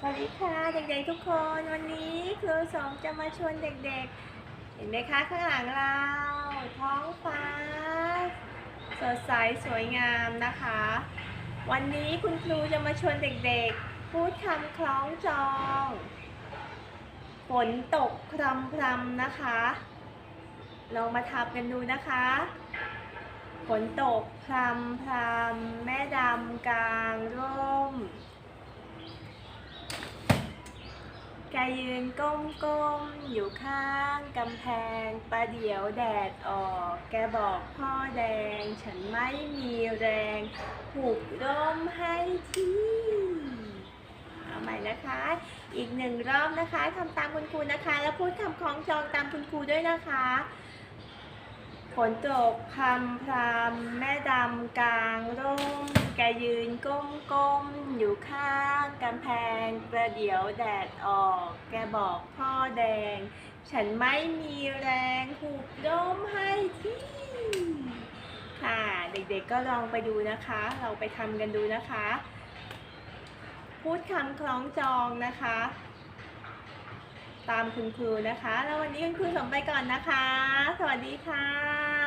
สวัสดีค่ะเด็กๆทุกคนวันนี้ครูสองจะมาชวนเด็กๆ เห็นไหมคะข้างหลังเราท้องฟ้า สดใสสวยงามนะคะ วันนี้คุณครูจะมาชวนเด็กๆ พูดคำคล้องจองฝนตกพรำพรำนะคะ ลองมาทำกันดูนะคะฝนตกพรำพรำแม่ดำกลางร่ม แกยืนก้มก้มๆ อยู่ข้างกำแพง ประเดี๋ยวแดดออก แกบอกพ่อแดง ฉันไม่มีแรงผูกร่มให้ที่เอาใหม่นะคะ อีกหนึ่งรอบนะคะทำตามคุณครูนะคะ แล้วพูดคำคล้องจองตามคุณครูด้วยนะคะฝนตกพรำพรำแม่ดำกลางร่ม ยืนก้มก้มๆ อยู่ข้างกำแพงประเดี๋ยวแดดออก แกบอกพ่อแดง ฉันไม่มีแรงหุบร่มให้ที่ ค่ะ เด็กๆก็ลองไปดูนะคะ เราไปทำกันดูนะคะ พูดคำคล้องจองนะคะ ตามคุณครูนะคะ แล้ววันนี้คุณครูสมไปก่อนนะคะ สวัสดีค่ะ